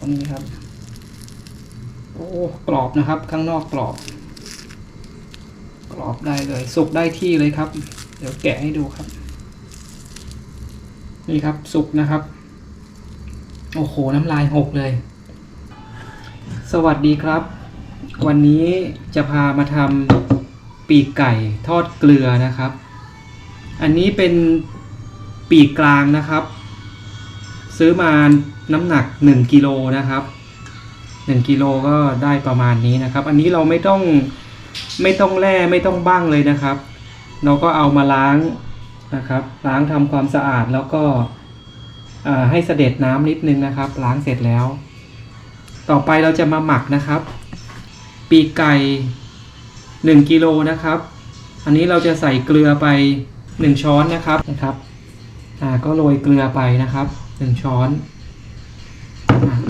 อันนี้ครับ โอ้กรอบนะครับ ข้างนอกกรอบ กรอบได้เลยสุกได้ที่เลยครับ เดี๋ยวแกะให้ดูครับ นี่ครับสุกนะครับ โอ้โหน้ำลายหกเลย สวัสดีครับ วันนี้จะพามาทำปีกไก่ทอดเกลือนะครับ อันนี้เป็นปีกกลางนะครับ ซื้อมา น้ำหนัก 1กิโลนะครับ1กิโลก็ได้ประมาณนี้นะครับ อันนี้เราไม่ต้องไม่ต้องแล่ไม่ต้องบ้างเลยนะครับ เราก็เอามาล้างนะครับ ล้างทำความสะอาดแล้วก็ให้เสด็จน้ำนิดนึงนะครับ ล้างเสร็จแล้ว ต่อไปเราจะมาหมักนะครับ ปีกไก่1กิโลนะครับ อันนี้เราจะใส่เกลือไป 1 ช้อนนะครับนะครับ อ่าก็โรยเกลือไปนะครับ 1 ช้อน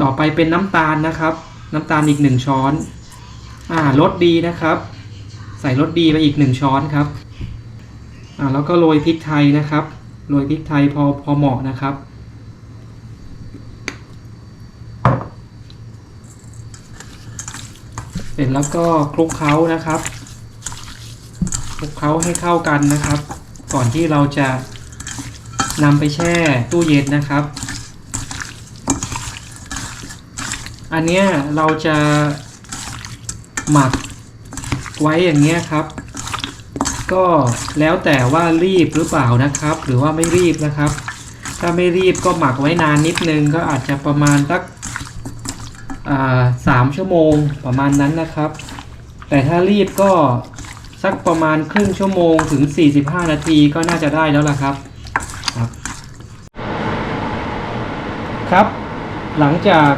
ต่อไปเป็นน้ำตาลนะครับ น้ำตาลอีก1ช้อนอ่ารสดีนะครับ ใส่รสดีไปอีก1ช้อนครับอ่าแล้วก็โรยพริกไทยนะครับโรยพริกไทยพอพอเหมาะนะครับ เสร็จแล้วก็คลุกเคล้านะครับคลุกเคล้าให้เข้ากันนะครับ ก่อนที่เราจะนำไปแช่ตู้เย็นนะครับ อันเนี้ยเราจะหมักไว้อย่างเงี้ยครับ ก็แล้วแต่ว่ารีบหรือเปล่านะครับ หรือว่าไม่รีบนะครับ ถ้าไม่รีบก็หมักไว้นานนิดนึงก็อาจจะประมาณสักสามชั่วโมงประมาณนั้นนะครับ แต่ถ้ารีบก็สักประมาณครึ่งชั่วโมงถึง 45 นาทีก็น่าจะได้แล้วล่ะครับครับครับหลังจาก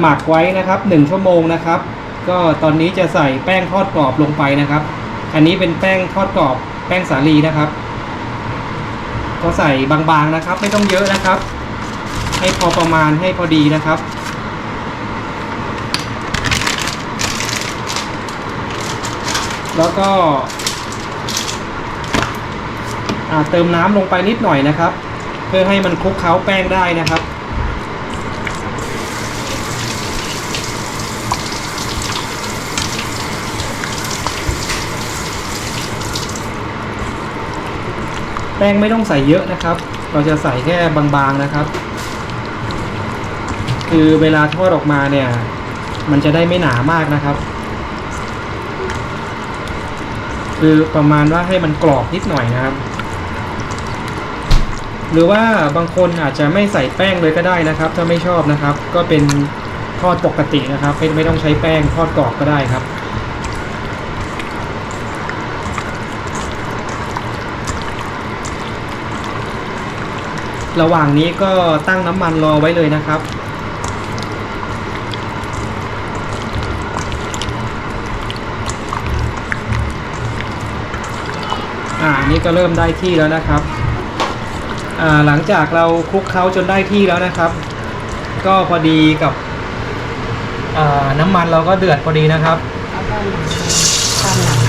หมักไว้นะครับ 1 ชั่วโมงนะครับ ก็ตอนนี้จะใส่แป้งทอดกรอบลงไปนะครับ อันนี้เป็นแป้งทอดกรอบแป้งสาลีนะครับ ก็ใส่บางๆนะครับ ไม่ต้องเยอะนะครับ ให้พอประมาณให้พอดีนะครับแล้วก็เติมน้ำลงไปนิดหน่อยนะครับ เพื่อให้มันคลุกเคล้าแป้งได้นะครับ แป้งไม่ต้องใส่เยอะนะครับ เราจะใส่แค่บางๆนะครับ คือเวลาทอดออกมาเนี่ย มันจะได้ไม่หนามากนะครับ คือประมาณว่าให้มันกรอบนิดหน่อยนะครับ หรือว่าบางคนอาจจะไม่ใส่แป้งเลยก็ได้นะครับ ถ้าไม่ชอบนะครับ ก็เป็นทอดปกตินะครับไม่ไม่ต้องใช้แป้งทอดกรอบก็ได้ครับ ระหว่างนี้ก็ตั้งน้ำมันรอไว้เลยนะครับ อ่าอันนี่ก็เริ่มได้ที่แล้วนะครับ อ่าหลังจากเราคลุกเคล้าจนได้ที่แล้วนะครับ ก็พอดีกับอ่าน้ำมันเราก็เดือดพอดีนะครับเอาด้านหลังล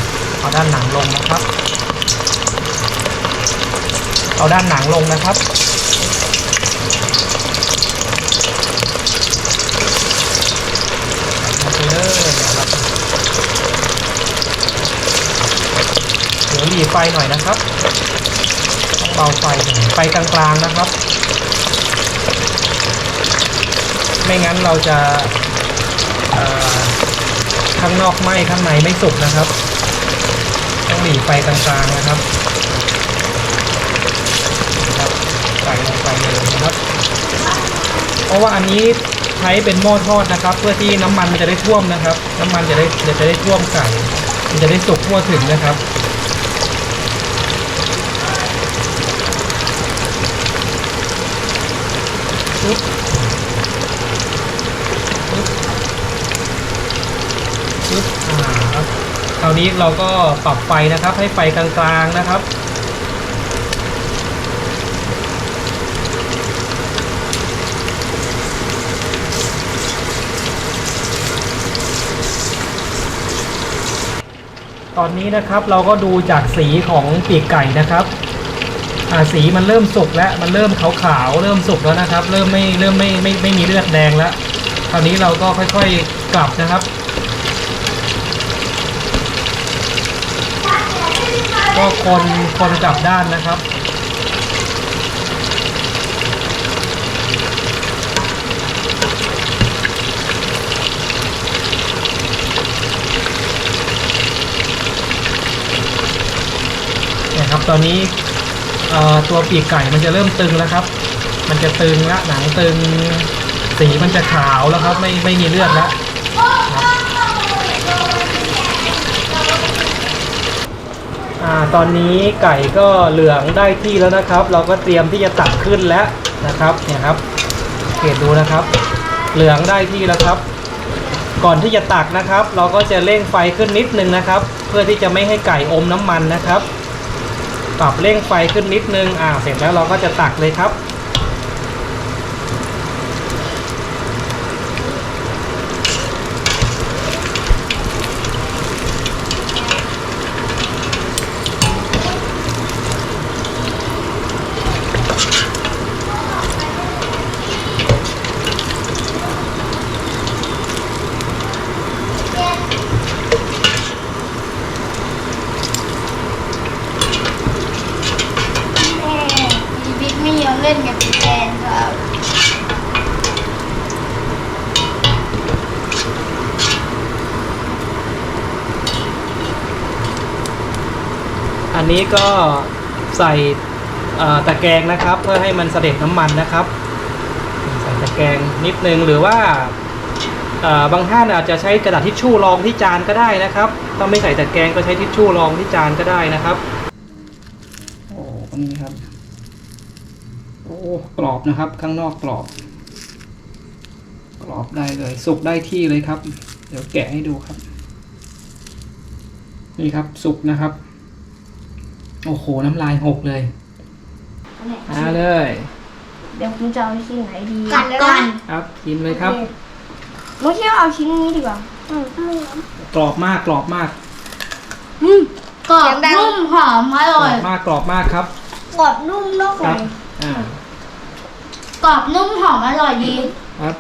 งเอาด้านหนังลงนะครับ เอาด้านหนังลงนะครับ เอาไปเลยนะครับ เดี๋ยวหลีไฟหน่อยนะครับต้องเบาไฟหน่อยไฟกลางๆนะครับ ไม่งั้นเราจะข้างนอกไหม้ข้างในไม่สุกนะครับต้องหลีไฟกลางๆนะครับนะครับใส่ลงไปเลยนะครับ เพราะว่าอันนี้ใช้เป็นหม้อทอดนะครับ เพื่อที่น้ำมันมันจะได้ท่วมนะครับ น้ำมันจะได้จะได้ท่วมไก่มันจะได้สุกทั่วถึงนะครับ ปึ๊บปึ๊บปึ๊บอ่า ครับคราวนี้เราก็ปรับไฟนะครับ ให้ไฟกลางๆนะครับตอนนี้นะครับเราก็ดูจากสีของปีกไก่นะครับ อ่าสีมันเริ่มสุกแล้วมันเริ่มขาวๆเริ่มสุกแล้วนะครับ เริ่มไม่เริ่มไม่ไม่ไม่มีเลือดแดงแล้วคราวนี้เราก็ค่อยๆกลับนะครับ ก็คนคนกลับด้านนะครับเนี่ยครับตอนนี้ ตัวปีกไก่มันจะเริ่มตึงแล้วครับ มันจะตึงละหนังตึงสีมันจะขาวแล้วครับ ไม่ไม่มีเลือดแล้วอตอนนี้ไก่ก็เหลืองได้ที่แล้วนะครับ เราก็เตรียมที่จะตักขึ้นแล้วนะครับเนี่ยครับเกตดูนะครับ เหลืองได้ที่แล้วครับ ก่อนที่จะตักนะครับ เราก็จะเร่งไฟขึ้นนิดนึงนะครับ เพื่อที่จะไม่ให้ไก่อมน้ำมันนะครับ ปรับเร่งไฟขึ้นนิดนึงอ่าเสร็จแล้วเราก็จะตักเลยครับ แม่พี่บิ๊กไม่ยอมเล่นกับแทนครับอันนี้ก็ใส่ตะแกรงนะครับ เพื่อให้มันเสด็จน้ำมันนะครับ ใส่ตะแกรงนิดนึงหรือว่าบางท่านอาจจะใช้กระดาษทิชชู่รองที่จานก็ได้นะครับถ้าไม่ใส่ตะแกรงก็ใช้ทิชชู่รองที่จานก็ได้นะครับโอ้นี่ครับ โอ้กรอบนะครับ ข้างนอกกรอบ กรอบได้เลยสุกได้ที่เลยครับ เดี๋ยวแกะให้ดูครับ นี่ครับสุกนะครับ โอ้โหน้ำลายหกเลยมาเลย เดี๋ยวคุณจะเอาชิ้นไหนดีกัดเลยนะครับกินเลยครับมุกคิดว่าเอาชิ้นนี้ดีกว่าอืมอืมกรอบมากกรอบมากอืมกรอบเสียงดังนุ่มหอมอกรร่ออยบมากกรอบมากครับกรอบนุ่มนอกคเลรับยอ่าก รอบนุ่มหอมอร่อยดีครับ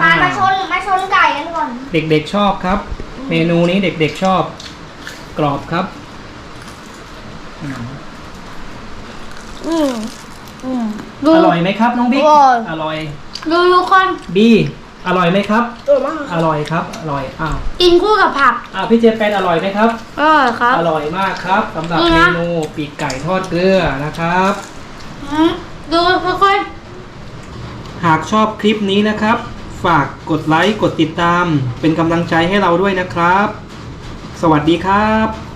มาอ่ามาชนมาชนไก่กันก่อนเด็กๆชอบครับ เมนูนี้เด็กๆชอบ กรอบครับอืมอืมอืมดู อร่อยไหมครับน้องบิ๊กอร่อย อร่อยดูทุกคนบีอร่อยไหมครับ ตัวมากอร่อยครับ อร่อยอ้าวกินคู่กับผักอ้าวพี่เจแปนอร่อยไหมครับ อร่อยครับ อร่อยมากครับสำหรับนี่เมนะนูปีกไก่ทอดเกลือนะครับ อืมดูทุกคน หากชอบคลิปนี้นะครับ ฝากกดไลค์ กดติดตาม เป็นกำลังใจให้เราด้วยนะครับ สวัสดีครับ